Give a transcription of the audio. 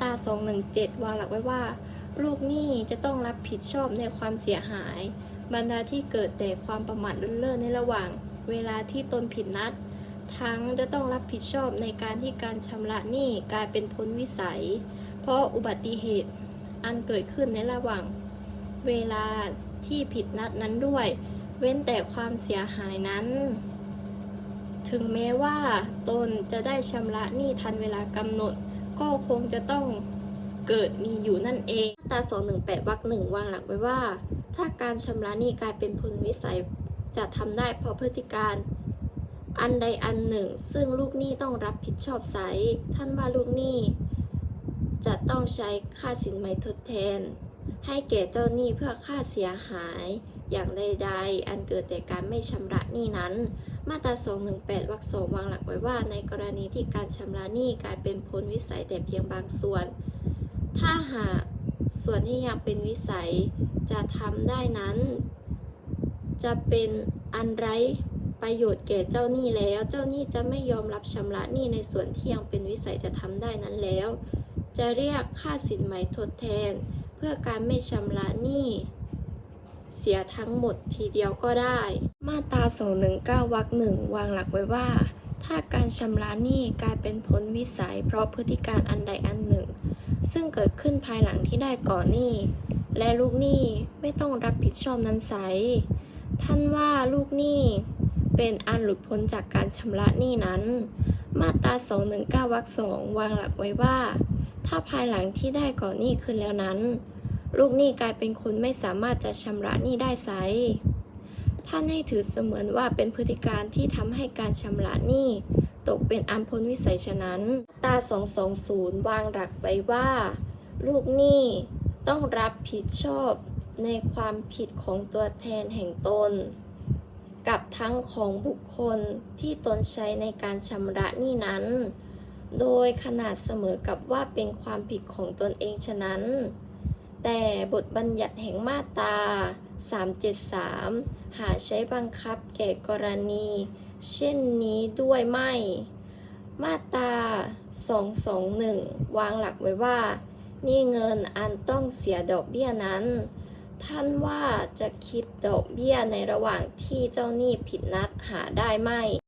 ตรา 217 วางหลักไว้ว่า ลูกหนี้จะต้องรับผิดชอบในความเสียหาย บรรดาที่เกิดแต่ความประมาทเลินเล่อในระหว่าง เวลาที่ตนผิดนัด ทั้งจะต้องรับผิดชอบในการที่การชำระหนี้กลายเป็นพ้นวิสัย เพราะอุบัติเหตุอันเกิดขึ้นในระหว่าง เวลาที่ผิดนัดนั้นด้วย เว้นแต่ความเสียหายนั้น ถึงแม้ว่าตนจะได้ชำระหนี้ทันเวลากำหนด ก็คงจะต้องเกิดมีอยู่นั่นเองมาตรา218วรรคหนึ่งวางหลักไว้ว่า ถ้าการชำระหนี้กลายเป็นพ้นวิสัยจะทำได้เพราะพฤติการอันใดอันหนึ่ง ซึ่งลูกหนี้ต้องรับผิดชอบไซท่านว่าลูกหนี้ จะต้องใช้ค่าสินไหมทดแทน ให้แก่เจ้าหนี้เพื่อค่าเสียหาย อย่างใดๆ อันเกิดแต่การไม่ชำระหนี้นั้น มาตรา 218 วรรคสองวางหลักไว้ว่า ในกรณีที่การชำระหนี้กลายเป็นพ้นวิสัยแต่เพียงบางส่วน ถ้าหากส่วนที่ยังเป็นวิสัยจะทำได้นั้น จะเป็นอันไร้ประโยชน์แก่เจ้าหนี้แล้ว เจ้าหนี้จะไม่ยอมรับชำระหนี้ในส่วนที่ยังเป็นวิสัยจะทำได้นั้นแล้ว จะเรียกค่าสินไหมทดแทน เพื่อการไม่ชำระหนี้ เสียทั้งหมดทีเดียวก็ได้ มาตรา 219 วรรคหนึ่งวางหลักไว้ว่า ถ้าการชำระหนี้กลายเป็นพ้นวิสัยเพราะพฤติการอันใดอันหนึ่ง ซึ่งเกิดขึ้นภายหลังที่ได้ก่อนหนี้ และลูกหนี้ไม่ต้องรับผิดชอบนั้นไซท่านว่าลูกหนี้เป็นอันหลุดพ้นจากการชำระหนี้นั้น มาตรา 219 วรรคสองวางหลักไว้ว่า ถ้าภายหลังที่ได้ก่อนหนี้ขึ้นแล้วนั้น ลูกหนี้กลายเป็นคนไม่สามารถจะชำระหนี้ได้ไซท่านให้ถือเสมือนว่าเป็นพฤติการที่ทำให้การชำระหนี้ตกเป็นอันพ้นวิสัยฉะนั้นมาตา 220 วางหลักไว้ว่า ลูกหนี้ต้องรับผิดชอบในความผิดของตัวแทนแห่งตน กับทั้งของบุคคลที่ตนใช้ในการชำระหนี้นั้น โดยขนาดเสมอกับว่าเป็นความผิดของตนเองฉะนั้น แต่บทบัญญัติแห่งมาตรา 373 หาใช้บังคับแก่กรณี เช่นนี้ด้วยไม่ มาตรา 221 วางหลักไว้ว่า นี่เงินอันต้องเสียดอกเบี้ยนั้น ท่านว่าจะคิดดอกเบี้ยในระหว่างที่เจ้าหนี้ผิดนัดหาได้ไหม